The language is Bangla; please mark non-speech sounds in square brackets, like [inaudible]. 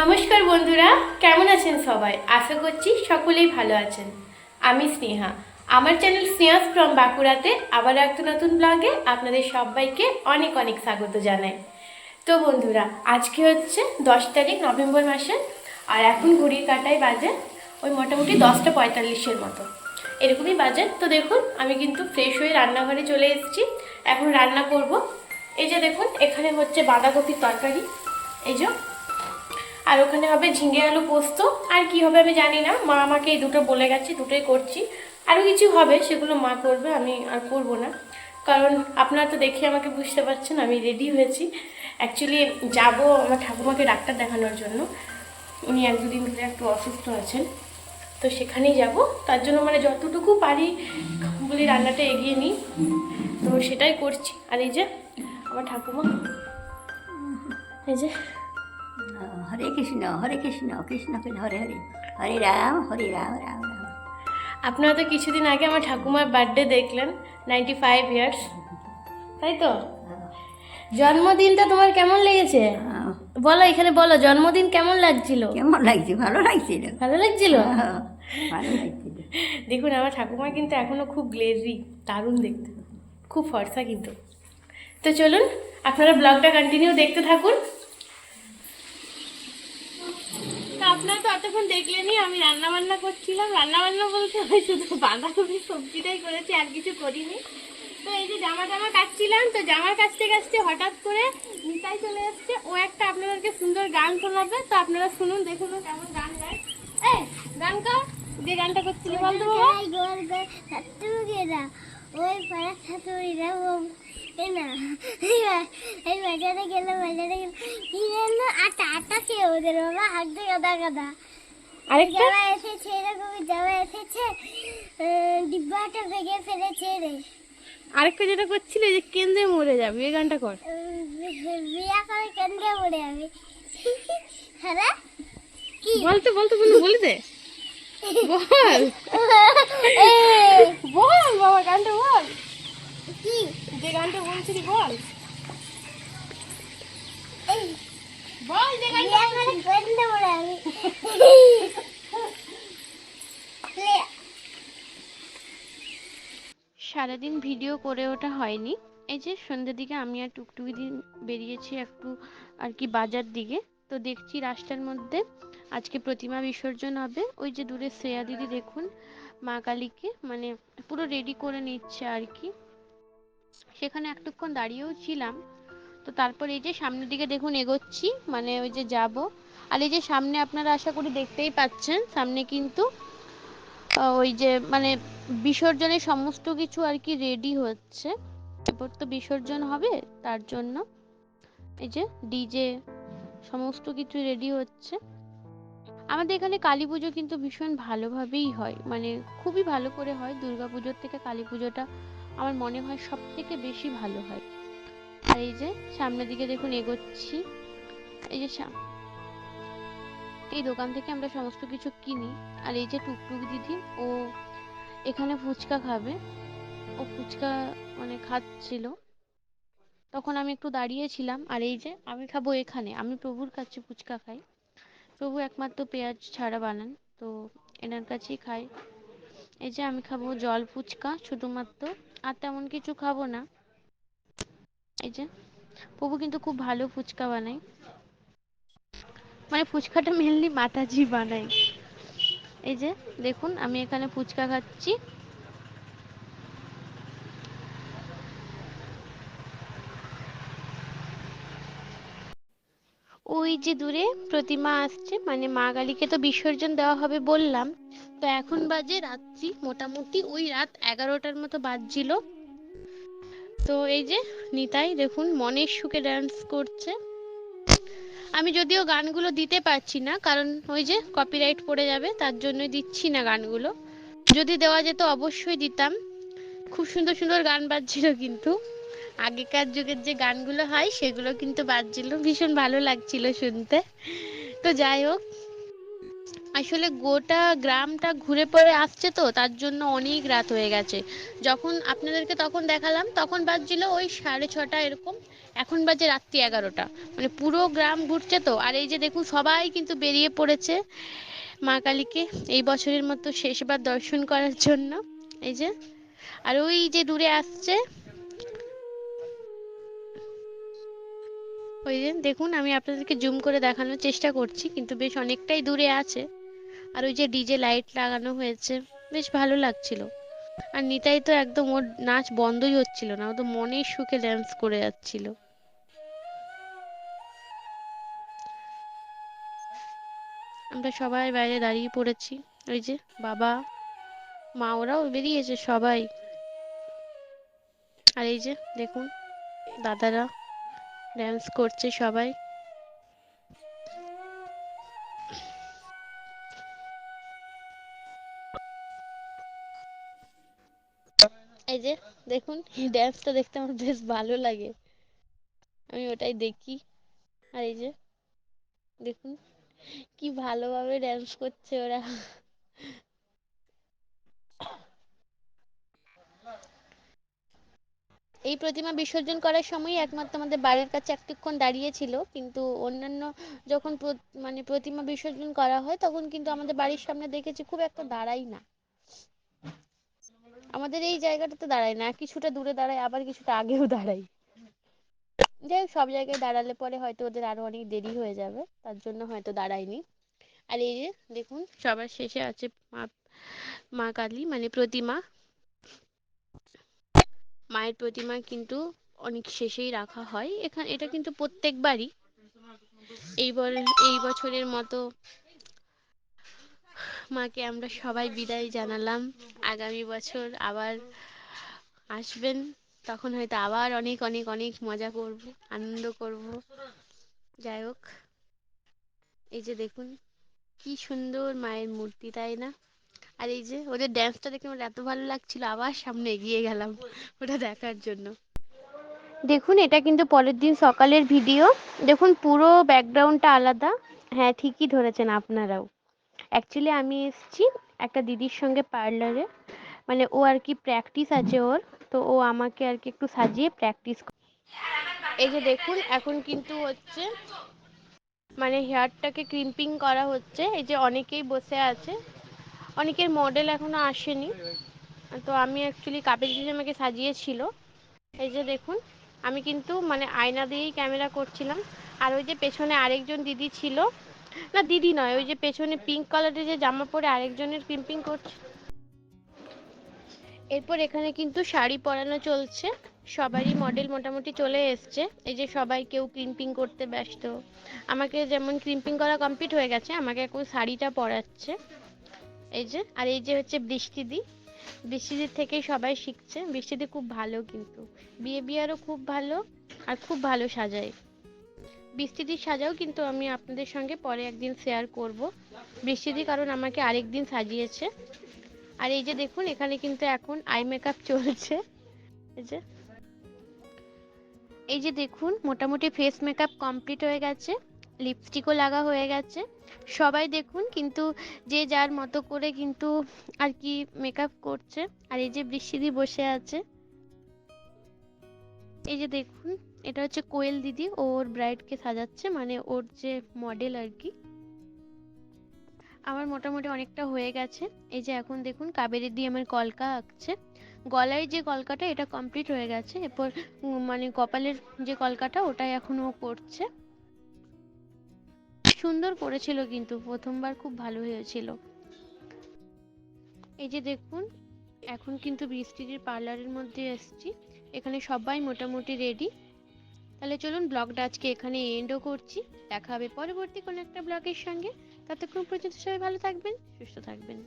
নমস্কার বন্ধুরা, কেমন আছেন সবাই? আশা করছি সকলেই ভালো আছেন। আমি স্নেহা। আমার চ্যানেল স্নেহাস ফ্রম বাঁকুড়াতে আবার একটা নতুন ব্লগে আপনাদের সবাইকে অনেক অনেক স্বাগত জানাই। তো বন্ধুরা, আজকে হচ্ছে দশ তারিখ নভেম্বর মাসের, আর এখন ঘড়ির কাটায় বাজে ওই মোটামুটি দশটা পঁয়তাল্লিশের মতো। এরকমই বাজে। তো দেখুন, আমি কিন্তু ফ্রেশ হয়ে রান্নাঘরে চলে এসেছি। এখন রান্না করব। এই যে দেখুন, এখানে হচ্ছে বাঁধাকপির তরকারি। এই যে আর ওখানে হবে ঝিঙে আলু পোস্ত। আর কি হবে আমি জানি না। মা আমাকে এই দুটো বলে গেছে, দুটোই করছি। আরও কিছু হবে, সেগুলো মা করবে, আমি আর করব না। কারণ আপনারা তো দেখে আমাকে বুঝতে পারছেন, আমি রেডি হয়েছি। অ্যাকচুয়ালি যাব আমার ঠাকুমাকে ডাক্তার দেখানোর জন্য। উনি এক দুদিন ধরে একটু অসুস্থ আছেন। তো সেখানেই যাব। তার জন্য মানে যতটুকু পারি বলি রান্নাটা এগিয়ে নিই। তো সেটাই করছি। আর এই যে, আমার ঠাকুমা। এই যে হরে কৃষ্ণ হরে কৃষ্ণ কৃষ্ণ কৃষ্ণ হরে হরে হরে রাম হরে রাম রাম রাম। আপনারা তো কিছুদিন আগে আমার ঠাকুমার বার্থডে দেখলেন নাইনটি ফাইভ ইয়ার্স তাই তো? জন্মদিনটা তোমার কেমন লেগেছে? আহ, বলো এখানে বলো জন্মদিন কেমন লাগছিল? কেমন লাগছে? ভালো লাগছিল। ভালো লাগছিল? আহ, ভালো লাগছিল। দেখুন আমার ঠাকুমা কিন্তু এখনও খুব গ্লেজি দারুণ দেখতে। খুব ফর্সা কিন্তু। তো চলুন আপনারা ব্লগটা কন্টিনিউ দেখতে থাকুন তো আপনারা তো এতক্ষণ দেখলেনই আমি রান্না বান্না করছিলাম। রান্না বান্না বলতে আমি শুধু বাঁধাকপি সবজিটাই করেছি, আর কিছু করিনি। তো এই যে জামা জামা কাটছিলাম, তো জামার কাচতে কাচতে হঠাৎ করে নিতাই চলে এসছে। ও একটা আপনাদেরকে সুন্দর গান শোনাবে, তো আপনারা শুনুন, দেখুন কেমন গান গায়। এই, গান কর যে গানটা করছিলি বলতো বাবা। ওই পাড়া ছাত্রীরা এই না এই বাজারে গেল বাজারে গেল কি যেন আটা আটা খেয়ে ওদের বাবা হাঁটতে গাদা গাদা। আরেকটা যাওয়া এসেছে এরকম যাওয়া এসেছে ডিব্বাটা ভেঙে ফেলেছে রে। আরেকটা যেটা করছিলে যে কেন্দ্রে মরে যাবে এই গানটা কর। বিয়া করে কেন্দ্রে পড়ে আমি হ্যাঁ কি? বলতে বলতে বলতে বলে দে। [laughs] বল বল বাবা গানটা বল। কি? যে গানটা বলছিলি বল। যে গানটা সারাদিন ভিডিও করে ওঠা হয়নি। এই যে সন্ধ্যের দিকে আমি আর টুকটুকি দিন বেরিয়েছি একটু আর কি বাজার দিকে। তো দেখছি রাস্তার মধ্যে আজকে প্রতিমা বিসর্জন হবে। ওই যে দূরে শ্রেয়া দিদি দেখুন মা কালীকে মানে পুরো রেডি করে নিচ্ছে আর কি। সেখানে একটুক্ষণ দাঁড়িয়েও ছিলাম। তো তারপর এই যে সামনের দিকে দেখুন এগোচ্ছি মানে ওই যে যাব। আর এই যে সামনে আপনারা আশা করি দেখতেই পাচ্ছেন, সামনে কিন্তু ওই যে মানে বিসর্জনের সমস্ত কিছু আর কি রেডি হচ্ছে। এরপর তো বিসর্জন হবে, তার জন্য এই যে ডিজে সমস্ত কিছু রেডি হচ্ছে। আমাদের এখানে কালী পুজো কিন্তু ভীষণ ভালোভাবেই হয় মানে খুবই ভালো করে হয়। দুর্গা পুজোর থেকে কালী পুজোটা আমার মনে হয় সব থেকে বেশি ভালো হয়। আর এই যে, সামনের দিকে দেখুন এগোচ্ছি। এই যে এই দোকান থেকে আমরা সমস্ত কিছু কিনি। আর এই যে টুকটুক দিদি, ও এখানে ফুচকা খাবে। ও ফুচকা মানে খাচ্ছিল। তখন আমি একটু দাঁড়িয়েছিলাম। আর এই যে, আমি খাব এখানে। আমি প্রভুর কাছে ফুচকা খাই। প্রভু একমাত্র পেঁয়াজ ছাড়া বানান। তো এনার কাছেই খাই। এই যে, আমি খাব জল ফুচকা শুধুমাত্র। আর তেমন কিছু খাব না। এই যে প্রভু কিন্তু খুব ভালো ফুচকা বানায়। মানে ফুচকাটা মেনলি মাতাজি বানায়। এই যে, দেখুন, আমি এখানে ফুচকা খাচ্ছি। ওই যে দূরে প্রতিমা আসছে মানে মা কালীকে তো বিসর্জন দেওয়া হবে বললাম। তো এখন বাজে রাত্রি, মোটামুটি ওই রাত এগারোটার মতো বাজছিল। তো এই যে নিতাই, দেখুন, মনের সুখে ডান্স করছে। আমি যদিও গানগুলো দিতে পারছি না, কারণ ওই যে কপিরাইট পড়ে যাবে, তার জন্য দিচ্ছি না গানগুলো। যদি দেওয়া যেত অবশ্যই দিতাম। খুব সুন্দর সুন্দর গান বাজছিল কিন্তু। আগেকার যুগের যে গানগুলো হয়, সেগুলো কিন্তু বাজছিল। ভীষণ ভালো লাগছিল শুনতে। তো যাই হোক, আসলে গোটা গ্রামটা ঘুরে পড়ে আসছে তো, তার জন্য অনেক রাত হয়ে গেছে। যখন আপনাদেরকে তখন দেখালাম, তখন বাজছিল ওই সাড়ে ছটা এরকম। এখন বাজে রাত্রি এগারোটা। মানে পুরো গ্রাম ঘুরছে তো, আর এই যে দেখুন, সবাই কিন্তু বেরিয়ে পড়েছে মা কালীকে এই বছরের মতো শেষবার দর্শন করার জন্য। এই যে, আর ওই যে দূরে আসছে ওই যে দেখুন, আমি আপনাদেরকে জুম করে দেখানোর চেষ্টা করছি, কিন্তু বেশ অনেকটাই দূরে আছে। আর ওই যে ডিজে লাইট লাগানো হয়েছে, বেশ ভালো লাগছিল। আর নিতাই তো একদম ওর নাচ বন্ধই হচ্ছিল না, ও তো মনের সুখে ড্যান্স করে যাচ্ছিল। আমরা সবাই বাইরে দাঁড়িয়ে পড়েছি, ওই যে বাবা, মা ওরাও বেরিয়েছে সবাই। আর এই যে দেখুন, দাদারা। ড্যান্স করছে সবাই। এই যে দেখুন, এই ড্যান্সটা দেখতে আমার বেশ ভালো লাগে। আমি ওটাই দেখি। আর এই যে দেখুন, কি ভালোভাবে ড্যান্স করছে ওরা। এই প্রতিমা বিসর্জন করার সময় একমাত্র আমাদের বাড়ির কাছে একটুক্ষণ দাঁড়িয়েছিল। কিন্তু অন্যান্য যখন মানে প্রতিমা বিসর্জন করা হয়, তখন কিন্তু আমাদের বাড়ির সামনে দেখেছি খুব একটা দাঁড়াই না। আমাদের এই জায়গাটাতে দাঁড়ায় না, কিছুটা দূরে দাঁড়ায়, আবার কিছুটা আগেও দাঁড়ায় যাই হোক, সব জায়গায় দাঁড়ালে পরে হয়তো ওদের আরও অনেক দেরি হয়ে যাবে, তার জন্য হয়তো দাঁড়ায়নি। আর এই যে, দেখুন, সবার শেষে আছে মা মা কালী মানে প্রতিমা। মায়ের প্রতিমা কিন্তু অনেক শেষেই রাখা হয়। এখানে এটা কিন্তু প্রত্যেকবারই। এইবার, এই বছরের মতো মাকে আমরা সবাই বিদায় জানালাম। আগামী বছর আবার আসবেন। তখন হয়তো আবার অনেক অনেক অনেক মজা করব, আনন্দ করব। যাই হোক, এই যে দেখুন, কি সুন্দর মায়ের মূর্তি, তাই না? আর এই যে ওদের ড্যান্সটা দেখে আমার এত ভালো লাগছিল আবার সামনে এগিয়ে গেলাম ওটা দেখার জন্য। দেখুন এটা কিন্তু পরের দিন সকালের ভিডিও দেখুন পুরো ব্যাকগ্রাউন্ডটা আলাদা। হ্যাঁ ঠিকই ধরেছেন আপনারাও। অ্যাকচুয়ালি আমি এসেছি একটা দিদির সঙ্গে পার্লারে মানে ও আর কি প্র্যাকটিস আছে ওর তো ও আমাকে আর কি একটু সাজিয়ে প্র্যাকটিস এই যে দেখুন এখন কিন্তু হচ্ছে মানে হেয়ারটাকে ক্রিম্পিং করা হচ্ছে। এই যে অনেকেই বসে আছে। অনেকের মডেল এখনও আসেনি। তো আমি অ্যাকচুয়ালি কাপের দিদি আমাকে সাজিয়েছিল। এই যে দেখুন, আমি কিন্তু মানে আয়না দিয়েই ক্যামেরা করছিলাম। আর ওই যে পেছনে আরেকজন দিদি ছিল। না, দিদি নয়, ওই যে পেছনে পিঙ্ক কালারের যে জামা পরে আরেকজনের ক্রিম্পিং করছে। এরপর এখানে কিন্তু শাড়ি পরানো চলছে। সবারই মডেল মোটামুটি চলে এসছে। এই যে সবাই কেউ ক্রিম্পিং করতে ব্যস্ত। আমাকে যেমন ক্রিম্পিং করা কমপ্লিট হয়ে গেছে, আমাকে এখন শাড়িটা পরাচ্ছে। এই যে, আর এই যে হচ্ছে বৃষ্টিদি বৃষ্টিদির থেকেই সবাই শিখছে। বৃষ্টিদি খুব ভালো কিন্তু। বিয়ে বিয়ারও খুব ভালো আর খুব ভালো সাজায়। বৃষ্টিদির সাজাও কিন্তু আমি আপনাদের সঙ্গে পরে একদিন শেয়ার করব। বৃষ্টিদি কারণ আমাকে আরেক দিন সাজিয়েছে। আর এই যে দেখুন, এখানে কিন্তু এখন আই মেকআপ চলছে। এই যে। এই যে দেখুন, মোটামুটি ফেস মেকআপ কমপ্লিট হয়ে গেছে। লিপস্টিকও লাগা হয়ে গেছে। সবাই দেখুন, কিন্তু যে যার মতো করে কিন্তু আর কি মেকআপ করছে। আর এই যে বৃষ্টিদি বসে আছে। এই যে দেখুন, এটা হচ্ছে কোয়েল দিদি ওর ব্রাইডকে সাজাচ্ছে মানে ওর যে মডেল আর কি। আমার মোটামুটি অনেকটা হয়ে গেছে। এই যে এখন দেখুন, কাবেরি দিয়ে আমার কলকা আঁকছে। গলায় যে কলকাটা, এটা কমপ্লিট হয়ে গেছে। এরপর মানে কপালের যে কলকাটা, ওটাই এখন ও করছে। সুন্দর করেছিল কিন্তু, প্রথমবার খুব ভালো হয়েছিল। এই যে দেখুন, এখন কিন্তু বৃষ্টির পার্লারের মধ্যে এসছি। এখানে সবাই মোটামুটি রেডি তাহলে চলুন ব্লগটা আজকে এখানে এন্ডও করছি। দেখা হবে পরবর্তী কোনো একটা ব্লগের সঙ্গে। ততক্ষণ পর্যন্ত সবাই ভালো থাকবেন, সুস্থ থাকবেন।